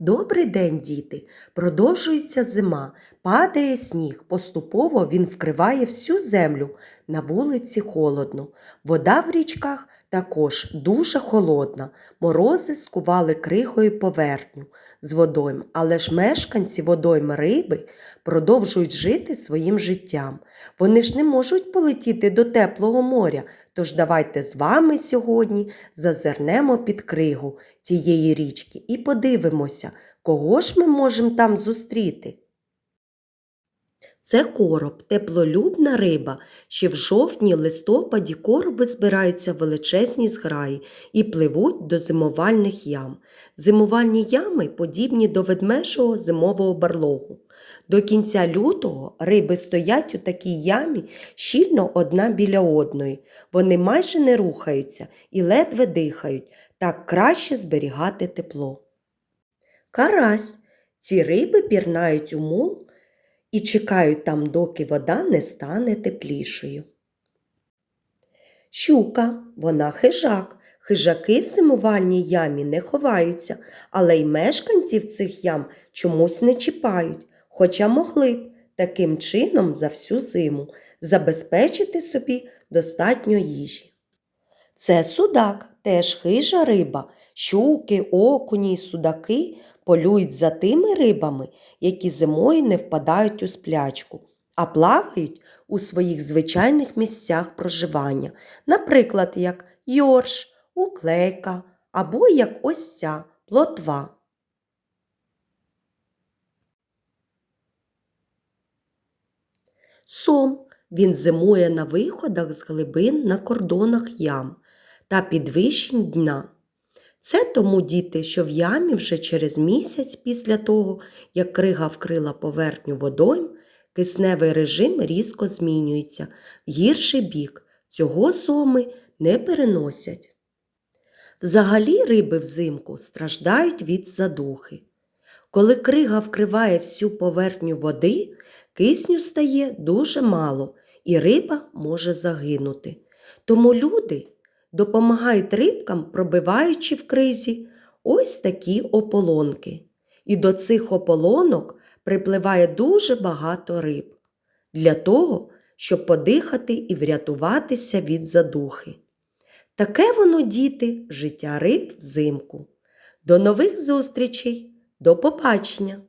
Добрий день, діти! Продовжується зима, падає сніг, поступово він вкриває всю землю. На вулиці холодно. Вода в річках також дуже холодна. Морози скували кригою поверхню з водойм, але ж мешканці водойм риби продовжують жити своїм життям. Вони ж не можуть полетіти до теплого моря. Тож давайте з вами сьогодні зазирнемо під кригу цієї річки і подивимося, кого ж ми можемо там зустріти. Це короб, теплолюбна риба. Ще в жовтні-листопаді короби збираються в величезні зграї і пливуть до зимувальних ям. Зимувальні ями подібні до ведмежого зимового барлогу. До кінця лютого риби стоять у такій ямі щільно одна біля одної. Вони майже не рухаються і ледве дихають, так краще зберігати тепло. Карась. Ці риби пірнають у мул і чекають там, доки вода не стане теплішою. Щука, вона хижак. Хижаки в зимувальній ямі не ховаються, але й мешканців цих ям чомусь не чіпають, хоча могли б таким чином за всю зиму забезпечити собі достатньо їжі. Це судак, теж хижа риба. Щуки, окуні й судаки полюють за тими рибами, які зимою не впадають у сплячку, а плавають у своїх звичайних місцях проживання, наприклад, як йорш, уклейка або як ось ця плотва. Сом. Він зимує на виходах з глибин на кордонах ям та підвищень дна. Це тому діти, що в ямі вже через місяць після того, як крига вкрила поверхню водойм, кисневий режим різко змінюється гірший бік. Цього соми не переносять. Взагалі риби взимку страждають від задухи. Коли крига вкриває всю поверхню води, кисню стає дуже мало і риба може загинути. Тому люди допомагають рибкам, пробиваючи в кризі ось такі ополонки. І до цих ополонок припливає дуже багато риб для того, щоб подихати і врятуватися від задухи. Таке воно, діти, життя риб взимку. До нових зустрічей, до побачення!